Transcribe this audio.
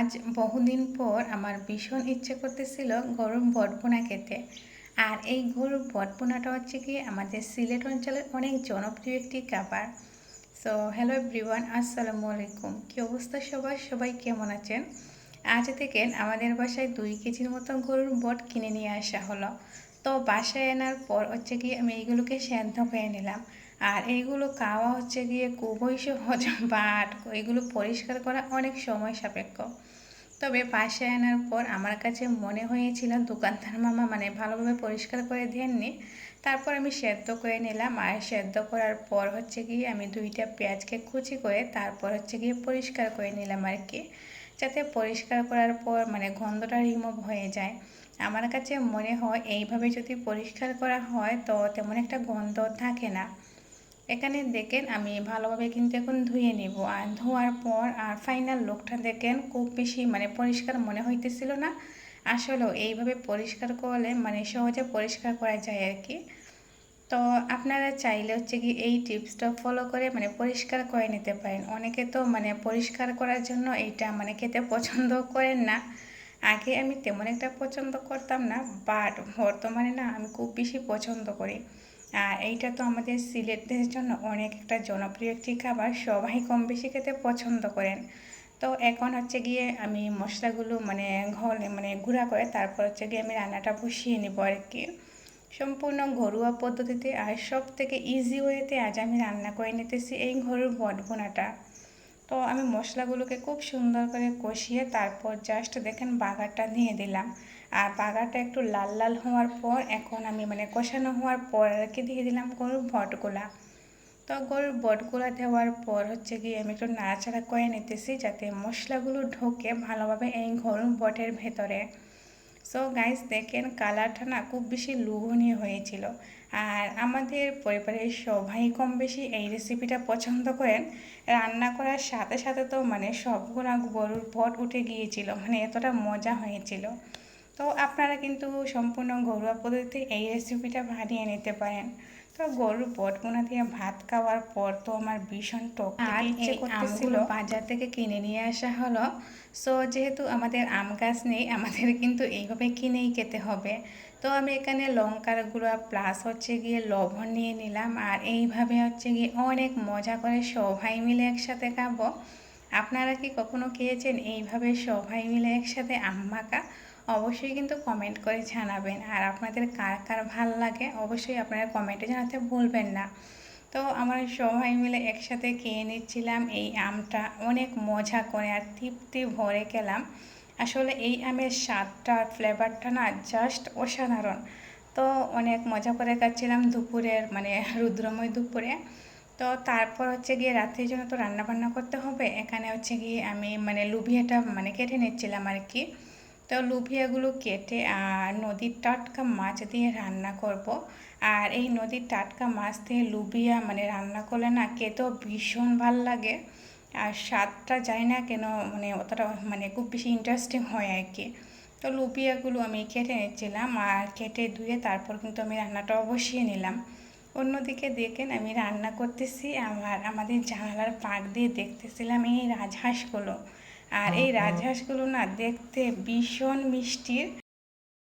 আজ বহুদিন পর আমার ভীষণ ইচ্ছে করতেছিল গরুর বটবোনা খেতে। আর এই গরুর বটবোনাটা হচ্ছে কি, আমাদের সিলেট অঞ্চলের অনেক জনপ্রিয় একটি খাবার। সো হ্যালো এভরিওয়ান আসসালামু আলাইকুম। কী অবস্থা সবাই সবাই কেমন আছেন? আজ থেকে আমাদের বাসায় দুই কেজির মতো গরুর বট কিনে নিয়ে আসা হলো। তো বাসায় আনার পর হচ্ছে কি, আমি এইগুলোকে সেদ্ধ করে নিলাম। আর এইগুলো খাওয়া হচ্ছে গিয়ে খুবই সহজ বাট এগুলো পরিষ্কার করা অনেক সময় সাপেক্ষ। তবে পাশে আনার পর আমার কাছে মনে হয়েছিল দোকানদার মামা মানে ভালোভাবে পরিষ্কার করে দেননি। তারপর আমি সেদ্ধ করে নিলাম আর সেদ্ধ করার পর হচ্ছে গিয়ে আমি দুইটা পেঁয়াজকে কুচি করে তারপর হচ্ছে গিয়ে পরিষ্কার করে নিলাম আর কি। যাতে পরিষ্কার করার পর মানে গন্ধটা রিমুভ হয়ে যায়। আমার কাছে মনে হয় এইভাবে যদি পরিষ্কার করা হয় তো তেমন একটা গন্ধ থাকে না। এখানে দেখেন আমি ভালোভাবে কিন্তু এখন ধুয়ে নিব। আর ধোয়ার পর আর ফাইনাল লুকটা দেখেন খুব বেশি মানে পরিষ্কার মনে হইতেছিল না। আসলেও এইভাবে পরিষ্কার করলে মানে সহজে পরিষ্কার করা যায় আর কি। তো আপনারা চাইলে হচ্ছে কি এই টিপসটা ফলো করে মানে পরিষ্কার করে নিতে পারেন। অনেকে তো মানে পরিষ্কার করার জন্য এইটা মানে খেতে পছন্দ করেন না। আগে আমি তেমন একটা পছন্দ করতাম না বাট বর্তমানে না আমি খুব বেশি পছন্দ করি। আর এইটা তো আমাদের সিলেটদের জন্য অনেক একটা জনপ্রিয় একটি খাবার। সবাই কম বেশি খেতে পছন্দ করেন। তো এখন হচ্ছে গিয়ে আমি মশলাগুলো মানে ঘরে মানে গুঁড়া করে তারপর হচ্ছে গিয়ে আমি রান্নাটা বসিয়ে নেব আর কি সম্পূর্ণ ঘরোয়া পদ্ধতিতে আর সব থেকে ইজি ওয়েতে আজ আমি রান্না করে নিতেছি এই ঘরের বটবোনাটা। তো আমি মশলাগুলোকে খুব সুন্দর করে কষিয়ে তারপর জাস্ট দেখেন বাগারটা নিয়ে দিলাম। আর বাগারটা একটু লাল লাল হওয়ার পর এখন আমি মানে কষানো হওয়ার পর আর কি দিয়ে দিলাম গরুর ভটগুলা তো গরুর বটগুলা দেওয়ার পর হচ্ছে গিয়ে আমি একটু নাড়াচাড়া করে নিতেছি যাতে মশলাগুলো ঢোকে ভালোভাবে এই গরুর বটের ভেতরে। সো গাইস দেখেন কালারটা না খুব বেশি লুঘনীয় হয়েছিল। আর আমাদের পরিবারের সবাই কম বেশি এই রেসিপিটা পছন্দ করেন। রান্না করার সাথে সাথে তো মানে সবগুলা গরুর পট উঠে গিয়েছিল মানে এতটা মজা হয়েছিল। তো আপনারা কিন্তু সম্পূর্ণ ঘরোয়া পদ্ধতিতে এই রেসিপিটা বানিয়ে নিতে পারেন। তো গরুর বটমোনা দিয়ে ভাত খাওয়ার পর তো আমার ভীষণ টক আর ইচ্ছে করতেছিল। বাজার থেকে কিনে নিয়ে আসা হলো। সো যেহেতু আমাদের আম গাছ নেই আমাদের কিন্তু এইভাবে কিনেই খেতে হবে। তো আমি এখানে লঙ্কার গুঁড়া প্লাস হচ্ছে গিয়ে লবণ নিয়ে নিলাম। আর এইভাবে হচ্ছে গিয়ে অনেক মজা করে সবাই মিলে একসাথে খাব। আপনারা কি কখনো খেয়েছেন? এইভাবে সবাই মিলে একসাথে আম মাখা? অবশ্যই কিন্তু কমেন্ট করে জানাবেন। আর আপনাদের কার কার ভালো লাগে অবশ্যই আপনারা কমেন্টে জানাতে ভুলবেন না। তো আমরা সবাই মিলে একসাথে খেয়ে নিচ্ছিলাম এই আমটা। অনেক মজা করে আর তৃপ্তি ভরে গেলাম। আসলে এই আমের স্বাদটা ফ্লেভারটা না জাস্ট অসাধারণ। তো অনেক মজা করে খাচ্ছিলাম দুপুরের মানে রুদ্রময় দুপুরে। তো তারপর হচ্ছে গিয়ে রাত্রির জন্য তো রান্না বান্না করতে হবে। এখানে হচ্ছে গিয়ে আমি মানে লুভিয়াটা মানে কেটে নিচ্ছিলাম আর কি তো লুভিয়াগুলো কেটে আর নদীর টাটকা মাছ দিয়ে রান্না করব। আর এই নদীর টাটকা মাছ দিয়ে লুবিয়া মানে রান্না করলে না খেতেও ভীষণ ভালো লাগে। আর স্বাদটা যায় না কেন মানে অতটা মানে খুব বেশি ইন্টারেস্টিং হয় আর কি। তো লুবিয়াগুলো আমি কেটে নিচ্ছিলাম আর কেটে ধুয়ে তারপর কিন্তু আমি রান্নাটা বসিয়ে নিলাম। অন্যদিকে দেখেন আমি রান্না করতেছি, আমার আমাদের জানালার পাক দিয়ে দেখতেছিলাম এই রাজহাঁসগুলো। আর এই রাজহাঁসগুলো না দেখতে ভীষণ মিষ্টির।